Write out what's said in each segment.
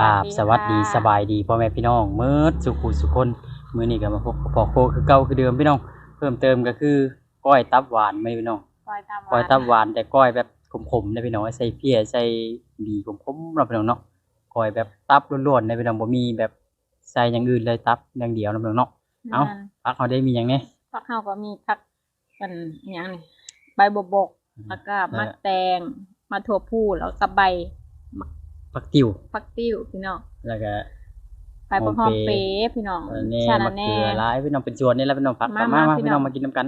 ราบสวัสดีสบายดีพ่อแม่พี่น้องเมื่อสุขุสุคนมื้อนี้ก็มาพบกับพ่อโคคือเก่าคือเดิมพี่น้อง เพิ่มเติมก็คือก้อยตับหวานไหมพี่น้องก้อยตามก้อยตับหวานแต่ก้อยแบบขมๆนะพี่น้องใส่เพี้ยใส่บีขมๆเนาะพี่น้องเนาะก้อยแบบตับล้วนๆนะพี่น้องบ่มีแบบใส่อย่างอื่นเลยตับอย่างเดียวนะพี่น้องเนาะเอ้าพักเขาได้มีอย่างนี้ผักเฮาก็มีผักเป็นอหย่างนี้ใบบบกบกแล้วก็มะแตงมะถั่วพูแล้วก็ใบ ผักติ๋วฟักติ้วพี่น้องแล้วก็ใบบักหอมหอมเปเปรย์รย์พี่น้องอันนี้ชามะละแหน่ เขือหลายพี่น้องเป็นชวนนี่แหละพี่น้องพักมามามามาพี่พี่น้น้ออง งมากินน้ำกัน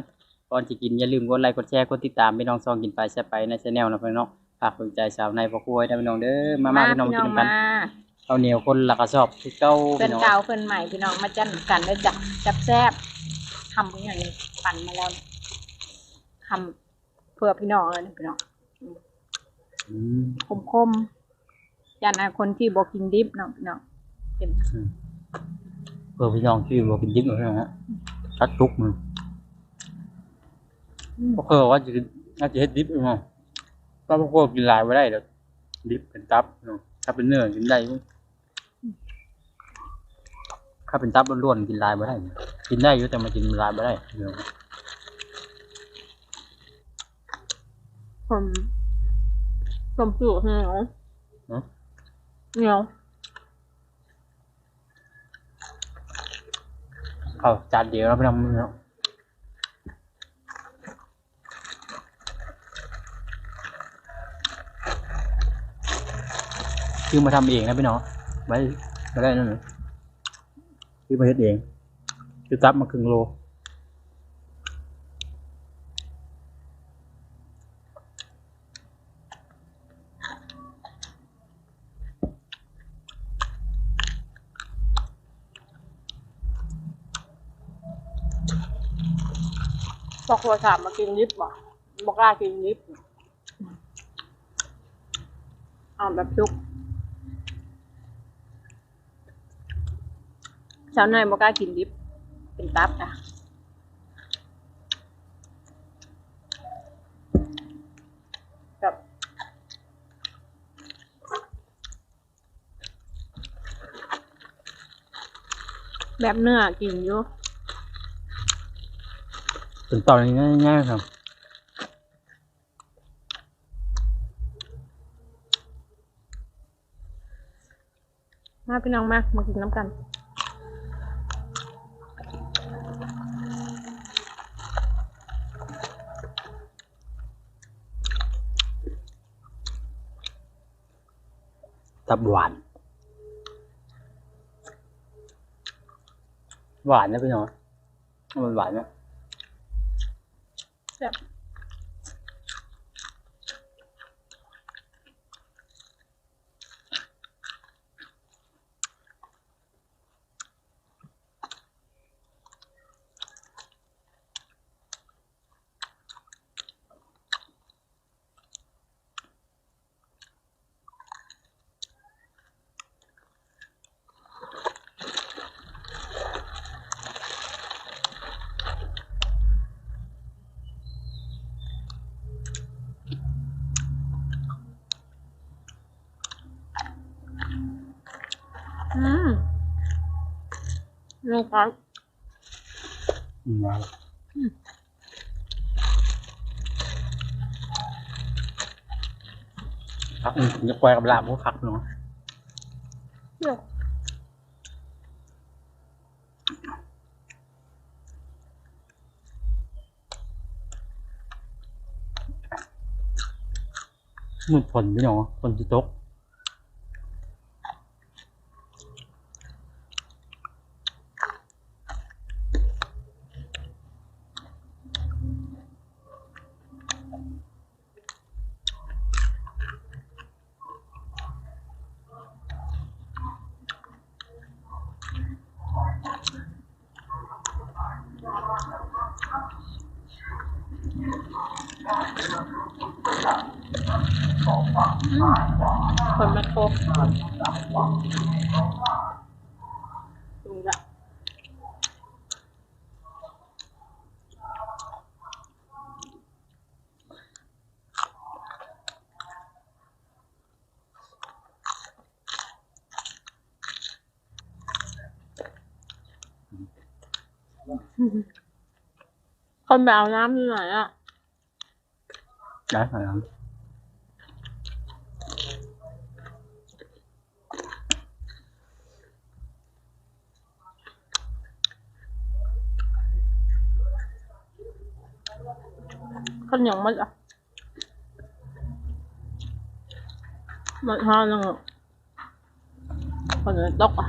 ก่อนสิกินอย่าลืมกดไลค์กดแชร์กดติดตามพี่น้องซองกินไปแซ่บไปในช anel นะพี่น้องฝากสนใจสาวในพ่อครัวนะพี่น้องเด้อมามาพี่น้องมากินน้ำกันมาข้าวเหนียวคนละกระสอบคือเก้าเพื่อนพี่น้องเก่าเพื่อนใหม่พี่น้องมาจันกันได้จับจับแซ่บทำเป็นอย่างนี้ปั่นมาแล้วทำเพื่อพี่น้องเลยพี่น้องอืม คมคมๆ ยันนะคนที่บอกกินดิบเนาะพี่น้องเป็นเพื่อพี่น้องที่บ่กินดิบหน่อยนะฮะตัดทุกมันพ่อครัวว่าจะน่าจะเฮ็ดดิบอยู่มั้งก็พ่อครัวกินหลายบ่ได้ดอกดิบเป็นตับเนาะถ้าเป็นเนื้อกินได้อยู่ถ้าเป็นตับล้วนๆกินหลายบ่ได้ กินได้อยู่แต่มากินหลายบ่ได้พี่น้องผมผมสูตรเหนียว เนาะเหนียวข้าจานเดียวแล้วพี่น้องเนาะคือมาทำเองนะพี่น้องไม่ไม่ได้นั่นนะคือมาเฮ็ดเอง คือตับมาครึ่งโล บอกโทรศัพท์มากินยิบบอบอกกล้ากินยิบเอาแบบชุกสาวหน่อยบอกกล้ากินยิบเป็นตับอะกับแบบเนื้อกินอยู่ เป็นตอนนี้ง่ายๆครับมาพี่น้องมามากินน้ำกันตับหวาน หวานนะพี่น้องมันหวานไห ม นี่ครับอืมครับอืมผมจะปล่อยกับลาบพวกคักเนาะเดี๋ยวมืดฝนพี่น้องฝนจะตก คนมาครบดูละคนไปเอาน้ำหน่หนอะ ได้ครับ คนยังไม่อะมันห้านังอะคนจะตกอะ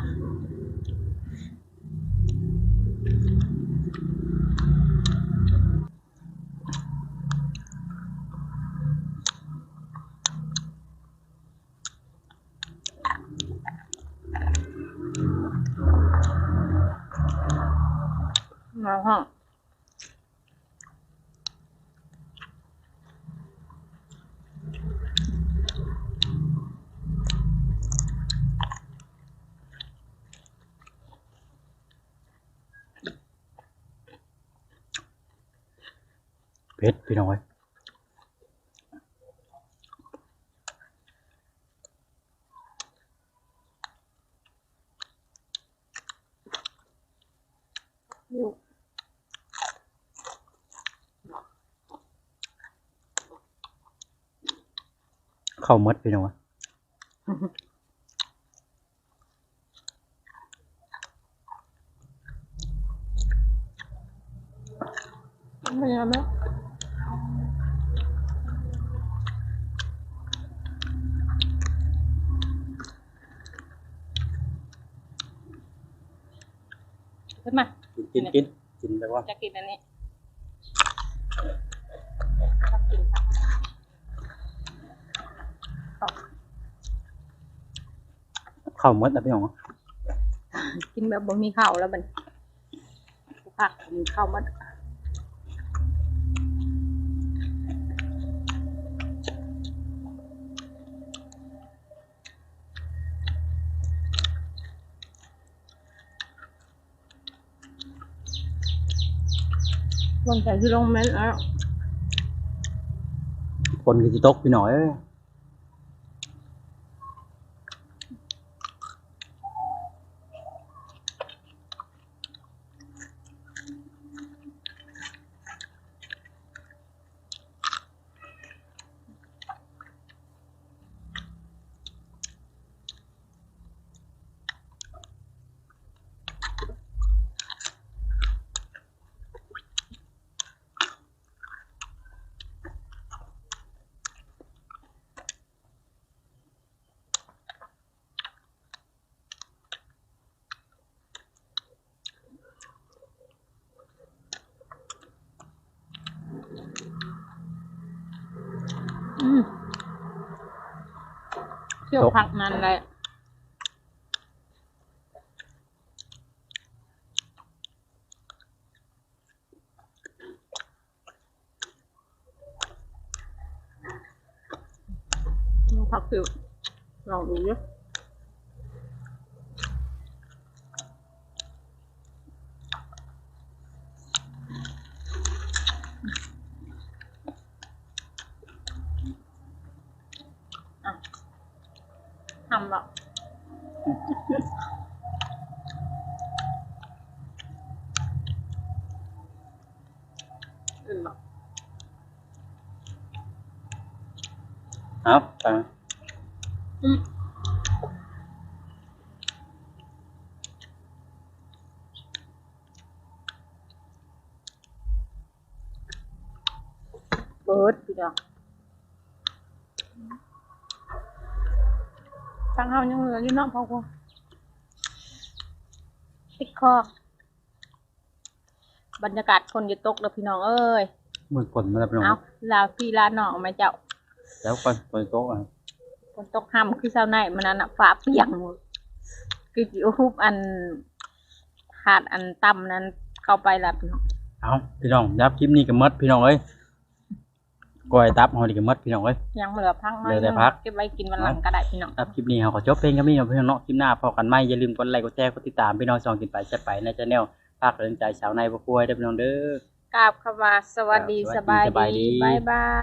มา เพชรพี่น้อยอยู่เข้าหมดพี่น้อย เป็นยังไงไหม ขึ้นมา กินกินกินกินแบบว่าจะกินอันนี้ชอบกินผักเอาเข้าหมดแล้วพี่น้องเอ้ยกินแบบบ่มีข้าวแล้วมันผักมีข้าวมัน ลงใจที่ลงเม็ดแล้ว คนก็จะตกไปหน่อย อืมเที่ ยวผักนั่นแหละผักสิวลองดูดิอะทำแบบ อื่นแบบเอาไปอืมเบิร์ดพี่น้องฟังเฮายังเหลืออยู่เนาะพ่อครัวติดคอบรรยากาศคนจะตกแล้วพี่น้องเอ้ยมือฝนมาแล้วพี่น้องเอาลาพี่ลาน้องเอามาเจ้า แล้วก่อนฝนตกอะฝนตกห้ำคือเช้าในมันนั่นอะฟ้าเปียกหมดคือจิอุบอันหาดอันต่ำนั้นเข้าไปแล้วพี่น้องเอาพี่น้องยับคลิปนี้ก็หมดพี่น้องเอ้ย ก้อยตับเฮานี่ก็หมดพี่น้องเอ้ย ยังเหลือพักน้อยเหลือแต่พัก เก็บไว้กินวันหลังก็ได้พี่น้อง ครับคลิปนี้เราขอจบเพลงกันพี่น้องพี่น้องเนาะคลิปหน้าพอกันไหมอย่าลืมกดไลค์กดแชร์กดติดตามพี่น้องสองกินไปแชร์ไปในช anel ภาคเรื่องใจสาวในบ่ป่วยเด้อพี่น้องเด้อ กราบคำว่าสวัสดีครับสบายสบายดีดีบายบาย